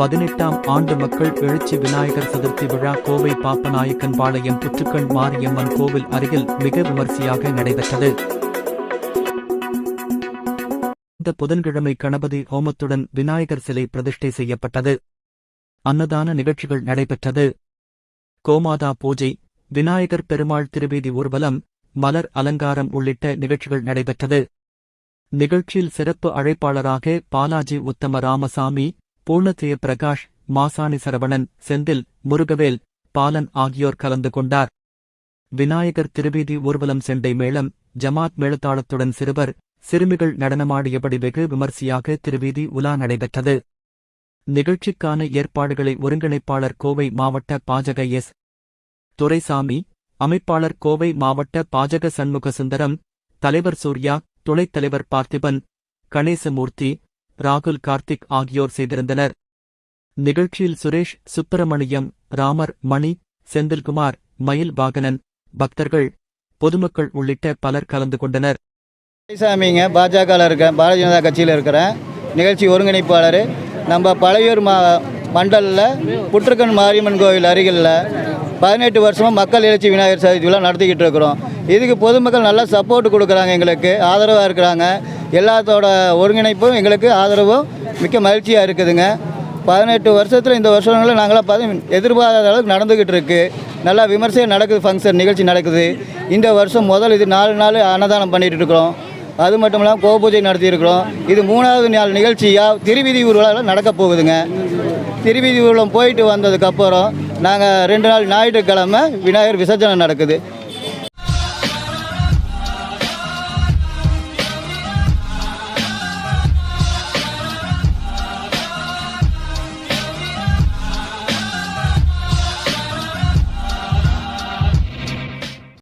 பதினெட்டாம் ஆண்டு மக்கள் எழுச்சி விநாயகர் சதுர்த்தி விழா கோவை பாப்பநாயக்கன் பாளையம் புற்றுக்கண் மாரியம்மன் கோவில் அருகில் மிக விமர்சையாக நடைபெற்றது. இந்த புதன்கிழமை கணபதி ஹோமத்துடன் விநாயகர் சிலை பிரதிஷ்டை செய்யப்பட்டது. அன்னதான நிகழ்ச்சிகள் நடைபெற்றது. கோமாதா பூஜை விநாயகர் பெருமாள் திருவீதி ஊர்வலம் மலர் அலங்காரம் உள்ளிட்ட நிகழ்ச்சிகள் நடைபெற்றது. நிகழ்ச்சியில் சிறப்பு அழைப்பாளராக பாலாஜி உத்தம ராமசாமி பூர்ணதேய பிரகாஷ் மாசாணி சரவணன் செந்தில் முருகவேல் பாலன் ஆகியோர் கலந்து கொண்டார். விநாயகர் திருவீதி ஊர்வலம் செண்டை மேளம் ஜமாத் மேளத்தாளத்துடன் சிறுவர் சிறுமிகள் நடனமாடியபடி வெகு விமர்சையாக திருவீதி உலா நடைபெற்றது. நிகழ்ச்சிக்கான ஏற்பாடுகளை ஒருங்கிணைப்பாளர் கோவை மாவட்ட பாஜக எஸ். துரைசாமி அமைப்பாளர் கோவை மாவட்ட பாஜக சண்முக சுந்தரம் தலைவர் சூர்யா துணைத் தலைவர் பார்த்திபன் கணேசமூர்த்தி ராகுல் கார்த்திக் ஆகியோர் செய்திருந்தனர். நிகழ்ச்சியில் சுரேஷ் சுப்பிரமணியம் ராமர் மணி செந்தில்குமார் மயில் வாகனன் பக்தர்கள் பொதுமக்கள் உள்ளிட்ட பலர் கலந்து கொண்டனர். சாமிங்க பாஜகவில் இருக்கேன் பாரதிய ஜனதா கட்சியில் இருக்கிறேன் நிகழ்ச்சி ஒருங்கிணைப்பாளர். நம்ம பழையூர் மா மண்டலில் புற்றுக்கண் மாரியம்மன் கோவில் அருகில் பதினெட்டு வருஷமாக மக்கள் எழுச்சி விநாயகர் சதுர்த்தி விழா நடத்திக்கிட்டு இருக்கிறோம். இதுக்கு பொதுமக்கள் நல்லா சப்போர்ட் கொடுக்குறாங்க எங்களுக்கு ஆதரவாக இருக்கிறாங்க. எல்லாத்தோட ஒருங்கிணைப்பும் எங்களுக்கு ஆதரவும் மிக்க மகிழ்ச்சியாக இருக்குதுங்க. பதினெட்டு வருஷத்தில் இந்த வருஷங்களில் நாங்களாம் பதி எதிர்பாராத அளவுக்கு நடந்துக்கிட்டு இருக்குது நல்லா விமர்சையாக நடக்குது ஃபங்க்ஷன் நிகழ்ச்சி நடக்குது. இந்த வருஷம் முதல் இது நாலு நாள் அன்னதானம் பண்ணிகிட்டு இருக்கிறோம். அது மட்டும் இல்லாமல் கோபூஜை நடத்தியிருக்கிறோம். இது மூணாவது நாள் நிகழ்ச்சியாக திருவிதி ஊர்வலம் நடக்க போகுதுங்க. திருவிதி ஊர்வலம் போயிட்டு வந்ததுக்கப்புறம் நாங்கள் ரெண்டு நாள் ஞாயிற்றுக்கிழமை விநாயகர் விசர்ஜனை நடக்குது.